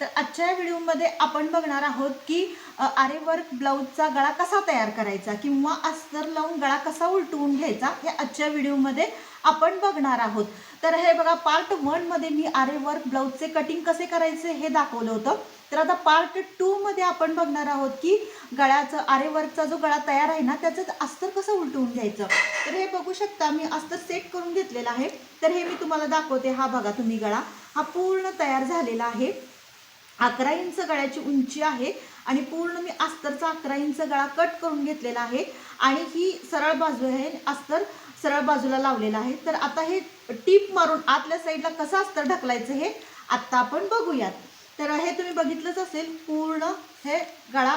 तर आजच्या व्हिडिओमध्ये आपण बघणार आहोत की आरे वर्क ब्लाऊजचा गळा कसा तयार करायचा किंवा अस्तर लावून गळा कसा उलटवून घ्यायचा हे आजच्या व्हिडिओमध्ये आपण बघणार आहोत. तर हे बघा पार्ट वनमध्ये मी आरे वर्क ब्लाऊजचे कटिंग कसे करायचे हे दाखवलं होतं. तर आता पार्ट टूमध्ये आपण बघणार आहोत की गळ्याचं आरे वर्कचा जो गळा तयार आहे ना त्याचं अस्तर कसं उलटवून घ्यायचं. तर हे बघू शकता मी अस्तर सेट करून घेतलेलं आहे. तर हे मी तुम्हाला दाखवते. हा बघा तुम्ही गळा. हा पूर्ण तयार झालेला आहे. अकरा इंच गळ्याची उंची आहे आणि पूर्ण मी अस्तरचा अकरा इंच गळा कट करून घेतलेला आहे. आणि ही सरळ बाजू आहे अस्तर सरळ बाजूला लावलेला आहे. तर आता हे टीप मारून आतल्या साईडला कसं अस्तर ढकलायचं हे आत्ता आपण बघूयात. तर हे तुम्ही बघितलंच असेल पूर्ण हे गळा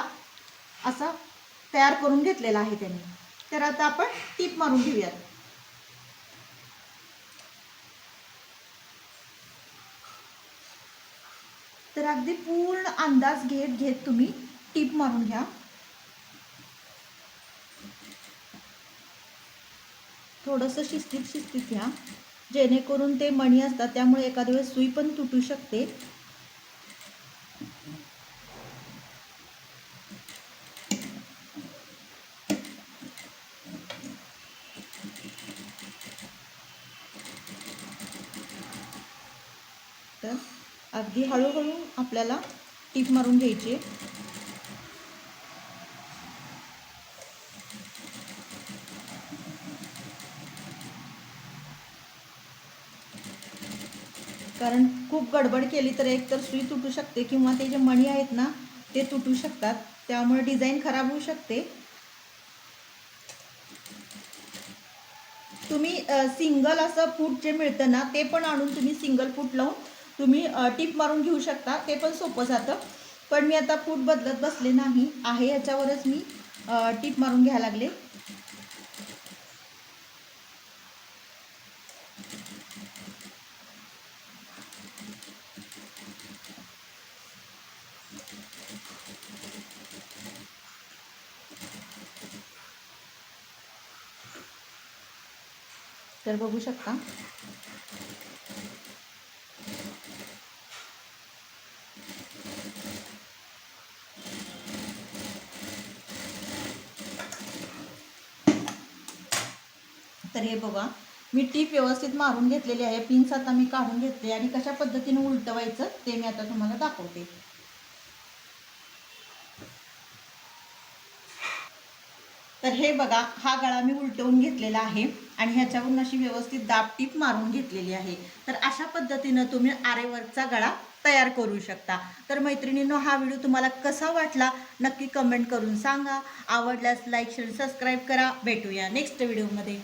असा तयार करून घेतलेला आहे त्यांनी. तर आता आपण टीप मारून घेऊयात. तर अगदी पूर्ण अंदाज घेत घेत तुम्ही टीप मारून घ्या. थोडंसं शिस्तीत शिस्तीत घ्या. जेणेकरून ते मणी असतात त्यामुळे एखाद्या वेळेस सुई पण तुटू शकते. तर अगदी हळूहळू आपल्याला टीप मारून घ्यायची आहे. कारण खूप गडबड केली तर एक तर सुई तुटू शकते किंवा ते जे मणी आहेत ना ते तुटू शकतात त्यामुळे डिझाईन खराब होऊ शकते तुम्ही सिंगल असं फूट जे मिळतं ना ते पण आणून तुम्ही सिंगल फूट लावून तुम्ही टीप मारून घेऊ शकता. ते पण सोपं जातं. पण मी आता फूट बदलत बसले नाही. आहे याच्यावरच मी टीप मारून घ्यायला लागले. तर बघू शकता. तर हे बघा मी टीप व्यवस्थित मारून घेतलेली आहे. पिन्स आता मी काढून घेतले आणि कशा पद्धतीने उलटवायचं ते मी आता तुम्हाला दाखवते. तर हे बघा हा गळा मी उलटवून घेतलेला आहे आणि ह्याच्यावरून अशी व्यवस्थित दाब टीप मारून घेतलेली आहे. तर अशा पद्धतीनं तुम्ही आरेवर्कचा गळा तयार करू शकता. तर मैत्रिणींनो हा व्हिडिओ तुम्हाला कसा वाटला नक्की कमेंट करून सांगा. आवडल्यास लाईक शेअर सबस्क्राईब करा. भेटूया नेक्स्ट व्हिडिओमध्ये